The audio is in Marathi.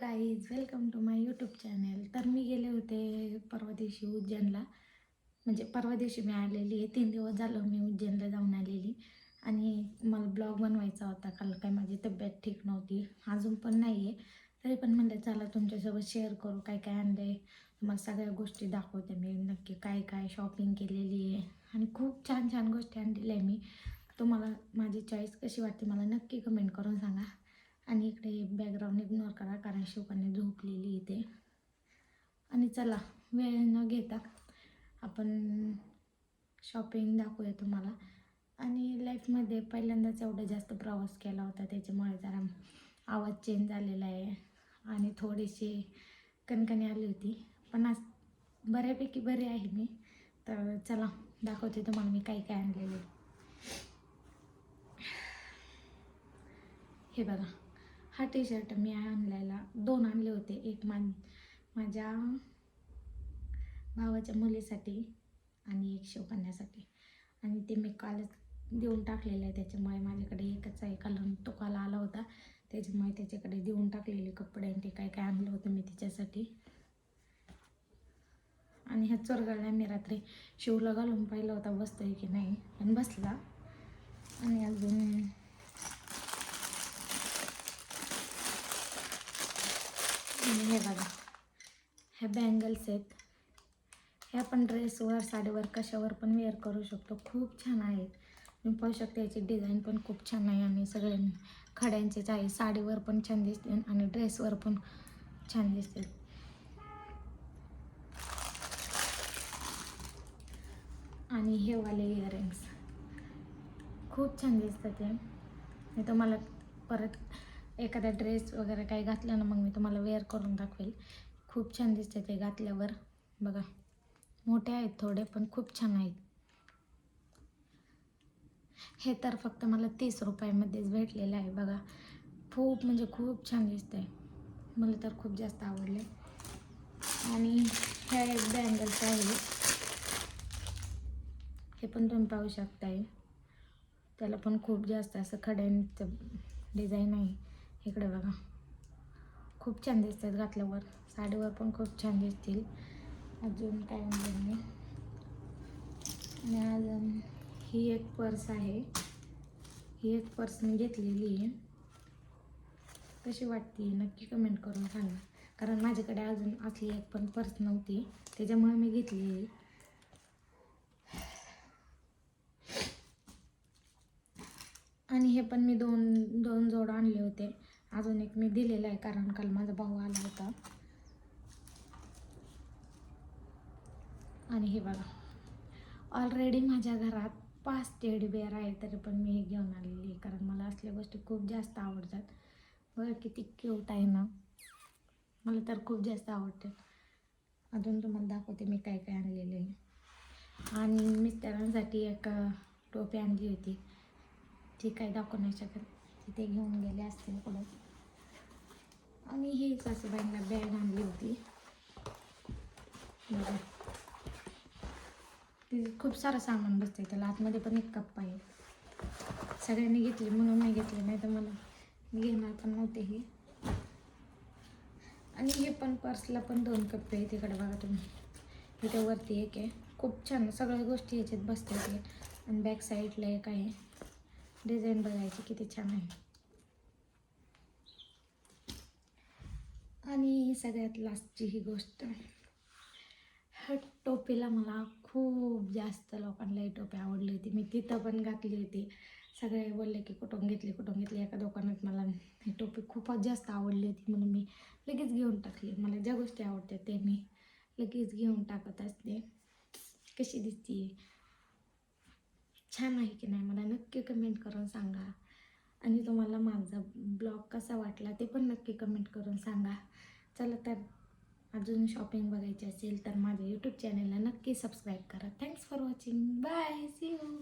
Guys welcome to my YouTube channel तर मी गेले होते परवा दिवशी उज्जैनला. म्हणजे परवा दिवशी मी आलेली आहे. तीन दिवस झालं मी उज्जैनला जाऊन आलेली. आणि मला ब्लॉग बनवायचा होता. काल काय माझी तब्येत ठीक नव्हती. अजून पण नाही आहे तरी पण म्हणलं चला तुमच्यासोबत शेअर करू. काय काय आणलं आहे तुम्हाला सगळ्या गोष्टी दाखवते मी. नक्की काय काय शॉपिंग केलेली आहे. आणि खूप छान छान गोष्टी आणलेल्या आहे मी. तुम्हाला माझी चॉईस कशी वाटते मला नक्की कमेंट करून सांगा. आणि इकडे बॅकग्राऊंड इग्नोर करा कारण शिवकन्या झोपलेली इथे. आणि चला वेळ न घेता आपण शॉपिंग दाखवूया तुम्हाला. आणि लाईफमध्ये पहिल्यांदाच एवढा जास्त प्रवास केला होता त्याच्यामुळे जरा आवाज चेंज झालेला आहे. आणि थोडीशी कणकणी आली होती. पण आज बऱ्यापैकी बरी आहे मी. तर चला दाखवते तुम्हाला मी काय काय आणलेले हे बघा. हा टी शर्ट मी आणलेला. दोन आणले होते. एक मा माझ्या भावाच्या मुलीसाठी आणि एक शिवकन्यासाठी. आणि ते मी कालच देऊन टाकलेलं आहे. त्याच्यामुळे माझ्याकडे एकच आहे कलर तो काल आला होता. त्याच्यामुळे त्याच्याकडे देऊन टाकलेले कपडे आणि ते काय काय आणलं होतं मी तिच्यासाठी. आणि ह्या चोरगळ्या मी रात्री शिवला घालून पाहिलं होता. बसतोय की नाही? पण बसला. आणि अजून आणि हे बघा. ह्या बँगल्स आहेत. ह्या पण ड्रेसवर साडीवर कशावर पण वेअर करू शकतो. खूप छान आहेत. तुम्ही पाहू शकता याची डिझाईन पण खूप छान आहे आणि सगळे खड्यांचेच आहे साडीवर पण छान दिसते आणि ड्रेसवर पण छान दिसते. आणि हे वाले इयरिंग्स खूप छान दिसतात ते मी तुम्हाला परत एखादा ड्रेस वगैरे काही घातला ना मग मी तुम्हाला वेअर करून दाखवेल. खूप छान दिसते ते घातल्यावर. बघा मोठे आहेत थोडे पण खूप छान आहेत. हे तर फक्त मला तीस रुपयामध्येच भेटलेलं आहे बघा. खूप म्हणजे खूप छान दिसतंय. मला तर खूप जास्त आवडले आणि ह्या एक बँगल्स आहे. हे पण तुम्ही पाहू शकताय. त्याला पण खूप जास्त असं खड्यांचं डिझाईन आहे. इकडे बघा. खूप छान दिसतात घातल्यावर. साडीवर पण खूप छान दिसतील. अजून काय आणलं आणि अजून ही एक पर्स आहे. ही एक पर्स मी घेतलेली आहे. कशी वाटते नक्की कमेंट करून सांगा. कारण माझ्याकडे अजून असली एक पण पर्स नव्हती. त्याच्यामुळे मी घेतली आणि हे पण मी दोन दोन जोड आणले होते. अजून एक मी दिलेला आहे कारण काल माझा भाऊ आला होता. आणि हे बघा. ऑलरेडी माझ्या घरात पाच टेडी बेअर आहे तरी पण मी हे घेऊन आलेली आहे कारण मला असल्या गोष्टी खूप जास्त आवडतात. बघा किती क्यूट आहे ना. मला तर खूप जास्त आवडते. अजून तुम्हाला दाखवते मी काय काय आणलेले आहे. आणि मिस्टरांसाठी एक टोपी आणली होती. ती काय दाखवू नाही शकत. तिथे घेऊन गेले असतील पुढं. आणि ही सासूबाईंना बॅग आणली होती. बघा. ती खूप सारं सामान बसते त्याला आतमध्ये पण एक कप्पा आहे. सगळ्यांनी घेतली म्हणून नाही घेतली नाही तर मला घेणार पण नव्हते ही. आणि हे पण पर्सला पण दोन कप्पे आहेत तिकडे बघा तुम्ही. इथे वरती एक आहे. खूप छान सगळ्या गोष्टी याच्यात बसतात ते आणि बॅक साईडला एक आहे. डिझाईन बघायची किती छान आहे. आणि सगळ्यात लास्टची ही गोष्ट. ह्या टोपीला मला खूप जास्त लोकांना ही टोपी आवडली होती. मी तिथं पण घातली होती. सगळे बोलले की कुठून घेतली कुठून घेतली? एका दुकानात मला ही टोपी खूपच जास्त आवडली होती म्हणून मी लगेच घेऊन टाकली. मला ज्या गोष्टी आवडतात ते मी लगेच घेऊन टाकत असते. कशी दिसते छान आहे की नाही मला नक्की कमेंट करून सांगा. आणि तुम्हाला माझा ब्लॉग कसा वाटला ते पण नक्की कमेंट करून सांगा. चला तर अजून शॉपिंग बघायची असेल तर माझ्या यूट्यूब चॅनलला नक्की सबस्क्राईब करा. Thanks for watching bye see you